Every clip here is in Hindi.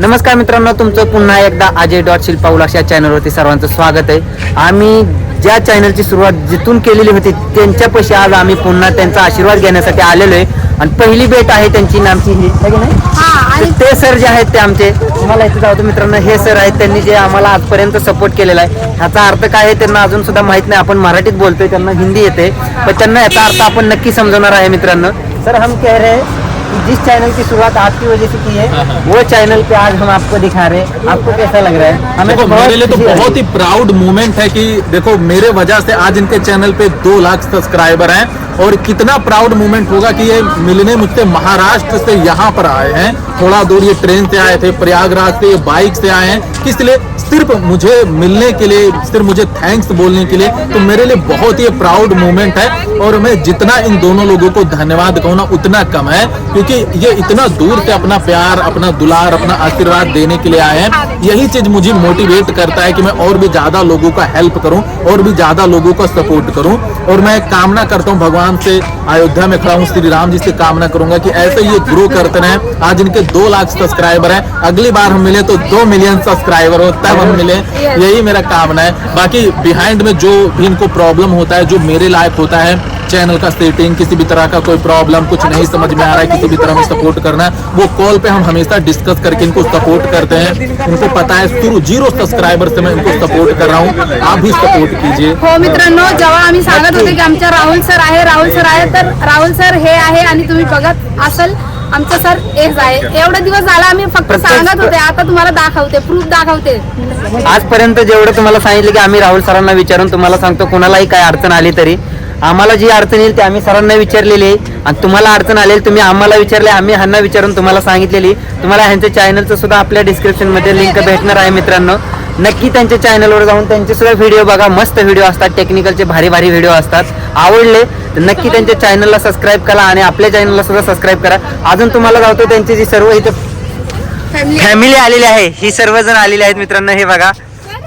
नमस्कार मित्रांनो तुमचं पुन्हा एकदा अजय डॉट शिल्पा उलास या चॅनलवरती सर्वांचं स्वागत आहे. आम्ही ज्या चॅनलची सुरुवात जिथून केलेली होती त्यांच्यापाशी आज आम्ही पुन्हा त्यांचा आशीर्वाद घेण्यासाठी आलेलो आहे. आणि पहिली भेट आहे त्यांची नामची ही नाही? हा ते सर जे आहेत ते आमचे. तुम्हाला इथे जाऊ मित्रांनो हे सर आहेत त्यांनी जे आम्हाला आजपर्यंत सपोर्ट केलेला आहे. ह्याचा अर्थ काय आहे त्यांना अजून सुद्धा माहीत नाही. आपण मराठीत बोलतोय त्यांना हिंदी येते. पण त्यांना याचा अर्थ आपण नक्की समजवणार आहे मित्रांनो. सर हम कह रहे हैं जिस चैनल की शुरुआत आपकी वजह से की है वो चैनल पे आज हम आपको दिखा रहे हैं। आपको कैसा लग रहा है? हमें तो मेरे लिए तो बहुत ही प्राउड मोमेंट है कि देखो मेरे वजह से आज इनके चैनल पे दो लाख सब्सक्राइबर हैं। और कितना प्राउड मोमेंट होगा कि ये मिलने मुझसे महाराष्ट्र से यहाँ पर आए हैं। थोड़ा दूर ये ट्रेन से आए थे, प्रयागराज से बाइक से आए हैं। किस लिए? सिर्फ़ मुझे मिलने के लिए, सिर्फ़ मुझे थैंक्स बोलने के लिए। तो मेरे लिए बहुत ही प्राउड मोमेंट है और मैं जितना इन दोनों लोगों को धन्यवाद कहूँ ना, उतना कम है। क्योंकि ये इतना दूर से अपना प्यार, अपना दुलार, अपना आशीर्वाद देने के लिए आए हैं। यही चीज़ मुझे मोटिवेट करता है कि मैं और भी ज़्यादा लोगों का हेल्प करूँ और भी ज़्यादा लोगों का सपोर्ट करूँ। और मैं कामना करता हूँ, भगवान से अयोध्या में खड़ा हूँ श्री राम जी से कामना करूँगा कि ऐसे ही ये ग्रो करते रहे। आज इनके दो लाख सब्सक्राइबर हैं। अगली बार हम मिले तो दो मिलियन सब्सक्राइबर हो तब हम मिले। यही मेरा कामना है। बाकी बिहाइंड में जो भी इनको प्रॉब्लम होता है जो मेरे लायक होता है चैनल का सेटिंग किसी भी तरह का कोई प्रॉब्लम कुछ नहीं समझ में आ रहा है किसी भी तरह में सपोर्ट करना है वो कॉल पे हम हमेशा डिस्कस करके इनको सपोर्ट करते हैं। इनको पता है शुरू ज़ीरो सब्सक्राइबर से मैं इनको सपोर्ट कर रहा हूँ। आप भी सपोर्ट कीजिए। हो मित्रांनो जेव्हा आम्ही सांगत होते की आमच्या राहुल सर आहे राहुल सर आहे तर राहुल सर हे आहे आणि तुम्ही बघत असल आमचं सर हेच आहे. एवढा दिवस झाला आम्ही फक्त सांगत होते आता तुम्हाला दाखवते प्रूफ दाखवते. आजपर्यंत जेवढं तुम्हाला सांगितलं की आम्ही राहुल सरांना विचारून तुम्हाला सांगतो कोणालाही काय अडचण आली तरी. आम्हाला जी अडचण येईल ती आम्ही सरांना विचारलेली आहे. आणि तुम्हाला अडचण आलेली तुम्ही आम्हाला विचारले आम्ही ह्यांना विचारून तुम्हाला सांगितलेली. तुम्हाला ह्यांच्या चॅनलचं सुद्धा आपल्या डिस्क्रिप्शनमध्ये लिंक भेटणार आहे मित्रांनो. नक्की त्यांच्या चॅनलवर जाऊन त्यांचे सुद्धा व्हिडिओ बघा. मस्त व्हिडिओ असतात. टेक्निकलचे भारी भारी व्हिडिओ असतात. आवडले तर नक्की त्यांच्या चॅनलला सबस्क्राईब करा आणि आपल्या चॅनलला सुद्धा सबस्क्राईब करा. अजून तुम्हाला जातो त्यांची जी सर्व इथं फॅमिली आलेली आहे. ही सर्वजण आलेली आहेत मित्रांनो. हे बघा.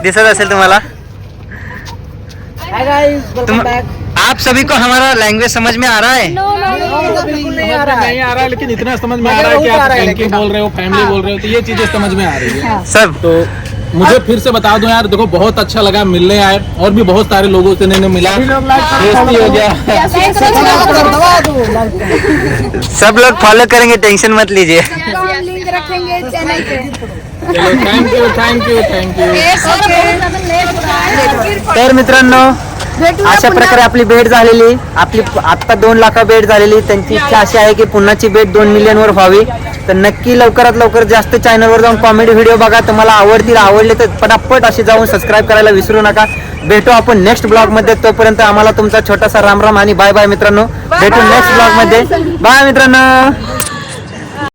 दिसत असेल तुम्हाला. तुम, आप सभी को हमारा लैंग्वेज समझ में आ रहा है? नहीं आ रहा है। लेकिन इतना समझ में आ रहा है कि आप बोल रहे हो फैमिली बोल रहे हो तो ये चीजें समझ में आ रही है। सब। तो मुझे फिर से बता दूँ यार देखो बहुत अच्छा लगा मिलने आए और भी बहुत सारे लोगों से मैंने मिला टेस्टी हो गया सब लोग फॉलो करेंगे टेंशन मत लीजिए thank you thank you thank you तर मित्रांनो अशा. प्रकारे आपली भेट झालेली आपली आता दोन लाखा भेट झालेली त्यांची इच्छा अशी आहे की पुन्हाची भेट दोन मिलियन वर व्हावी तर नक्की लवकरात लवकर जास्त चॅनलवर जाऊन कॉमेडी व्हिडिओ बघा. तुम्हाला आवडतील आवडले तर पटापट अशी जाऊन सबस्क्राईब करायला विसरू नका. भेटू आपण नेक्स्ट ब्लॉगमध्ये. तोपर्यंत आम्हाला तुमचा छोटासा राम राम आणि बाय बाय मित्रांनो. भेटू नेक्स्ट ब्लॉगमध्ये. बाय मित्रांनो.